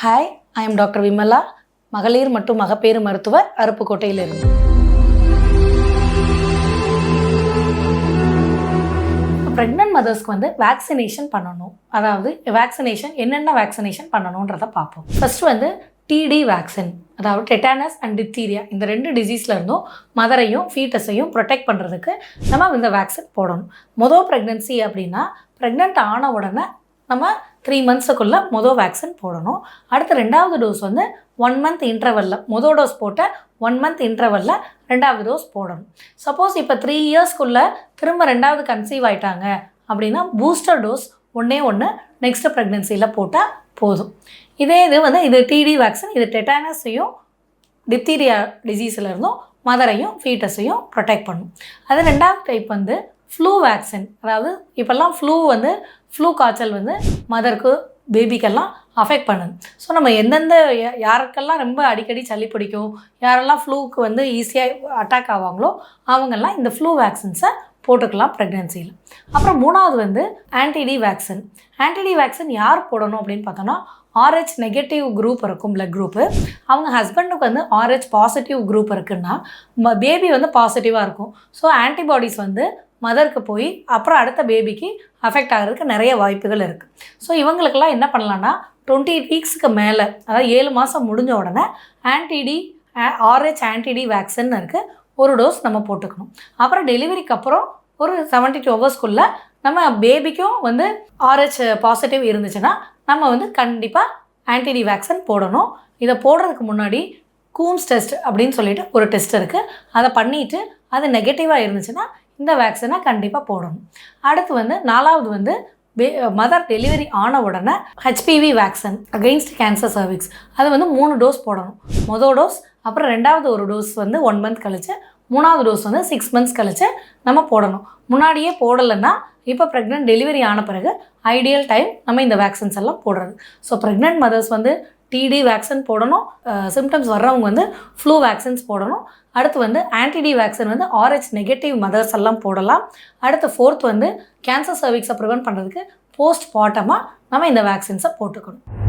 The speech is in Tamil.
Hi I am doctor Vimala மகளிர் மற்றும் மகப்பேறு மருத்துவர் அருப்புக்கோட்டையிலிருந்து. ப்ரெக்னென்ட் மதர்ஸ்க்கு வந்து வேக்சினேஷன் பண்ணணும். அதாவது வேக்சினேஷன் என்னென்ன வேக்சினேஷன் பண்ணணுன்றதை பார்ப்போம். ஃபர்ஸ்ட் வந்து டிடி வேக்சின் அதாவது டெட்டானஸ் அண்ட் டித்தீரியா இந்த ரெண்டு டிசீஸ்ல இருந்தும் மதரையும் ஃபீட்டஸையும் ப்ரொடெக்ட் பண்ணுறதுக்கு நம்ம இந்த வேக்சின் போடணும். மொதல் ப்ரெக்னென்சி அப்படின்னா ப்ரெக்னென்ட் ஆன உடனே நம்ம த்ரீ மந்த்ஸுக்குள்ளே மொதல் வேக்சின் போடணும். அடுத்து ரெண்டாவது டோஸ் வந்து ஒன் மந்த் இன்டர்வலில் மொதல் டோஸ் போட்ட ஒன் மந்த் இன்டர்வலில் ரெண்டாவது டோஸ் போடணும். சப்போஸ் இப்போ த்ரீ இயர்ஸ்க்குள்ளே திரும்ப ரெண்டாவது கன்சீவ் ஆயிட்டாங்க அப்படின்னா பூஸ்டர் டோஸ் ஒன்றே ஒன்று நெக்ஸ்ட் ப்ரெக்னென்சியில் போட்டால் போதும். இதே இது வந்து இது டிடி வேக்சின் இது டெட்டானஸையும் டிப்தீரியா டிசீஸில் இருந்தும் மதரையும் ஃபீட்டஸையும் ப்ரொடெக்ட் பண்ணும். அது ரெண்டாவது டைப் வந்து ஃப்ளூ வேக்சின் அதாவது இப்போல்லாம் ஃப்ளூ வந்து ஃப்ளூ காய்ச்சல் வந்து மதருக்கு பேபிக்கெல்லாம் அஃபெக்ட் பண்ணுது. ஸோ நம்ம எந்தெந்த யாருக்கெல்லாம் ரொம்ப அடிக்கடி சளி பிடிக்கும் யாரெல்லாம் ஃப்ளூக்கு வந்து ஈஸியாக அட்டாக் ஆவாங்களோ அவங்கெல்லாம் இந்த ஃப்ளூ வேக்சின்ஸை போட்டுக்கலாம் ப்ரெக்னென்சியில் அப்புறம் மூணாவது வந்து ஆன்டிடி வேக்சின் ஆன்டிடி வேக்சின் யார் போடணும் அப்படின்னு பார்த்தோன்னா ஆர்ஹெச் நெகட்டிவ் குரூப் இருக்கும் பிளட் குரூப்பு அவங்க ஹஸ்பண்டுக்கு வந்து ஆர்ஹெச் பாசிட்டிவ் குரூப் இருக்குன்னா பேபி வந்து பாசிட்டிவாக இருக்கும். ஸோ ஆன்டிபாடிஸ் வந்து மதருக்கு போய் அப்புறம் அடுத்த பேபிக்கு அஃபெக்ட் ஆகிறதுக்கு நிறைய வாய்ப்புகள் இருக்குது ஸோ இவங்களுக்கெல்லாம் என்ன பண்ணலான்னா டுவெண்ட்டி வீக்ஸுக்கு மேலே அதாவது ஏழு மாதம் முடிஞ்ச உடனே ஆன்டிடி ஆர்ஹெச் ஆன்டிடி வேக்சின் இருக்குது ஒரு டோஸ் நம்ம போட்டுக்கணும். அப்புறம் டெலிவரிக்கு அப்புறம் ஒரு செவன்ட்டி டூ ஹவர்ஸ்க்குள்ளே நம்ம பேபிக்கும் வந்து ஆர்ஹெச் பாசிட்டிவ் இருந்துச்சுன்னா நம்ம வந்து கண்டிப்பாக ஆன்டிடி வேக்சின் போடணும். இதை போடுறதுக்கு முன்னாடி கூம்ஸ் டெஸ்ட் அப்படின்னு சொல்லிட்டு ஒரு டெஸ்ட் இருக்குது அதை பண்ணிவிட்டு அது நெகட்டிவாக இருந்துச்சுன்னா இந்த வேக்சினை கண்டிப்பாக போடணும். அடுத்து வந்து நாலாவது வந்து மதர் டெலிவரி ஆன உடனே HPV vaccine against cancer cervix அது வந்து மூணு டோஸ் போடணும். மொதல் டோஸ் அப்புறம் ரெண்டாவது ஒரு டோஸ் வந்து ஒன் மந்த் கழிச்சு மூணாவது டோஸ் வந்து சிக்ஸ் மந்த்ஸ் கழிச்சு நம்ம போடணும். முன்னாடியே போடலைன்னா இப்போ ப்ரெக்னென்ட் டெலிவரி ஆன பிறகு ஐடியல் டைம் நம்ம இந்த வேக்சின்ஸ் எல்லாம் போடுறது. ஸோ ப்ரெக்னென்ட் மதர்ஸ் வந்து டிடி வேக்சின் போடணும். சிம்டம்ஸ் வர்றவங்க வந்து ஃப்ளூ வேக்சின்ஸ் போடணும். அடுத்து வந்து ஆன்டிடி வேக்சின் வந்து ஆர்ஹெச் நெகட்டிவ் மதர்ஸ் எல்லாம் போடலாம். அடுத்து ஃபோர்த் வந்து கேன்சர் சர்விக்ஸை ப்ரிவென்ட் பண்ணுறதுக்கு போஸ்ட் பாட்டமாக நம்ம இந்த வேக்சின்ஸை போட்டுக்கணும்.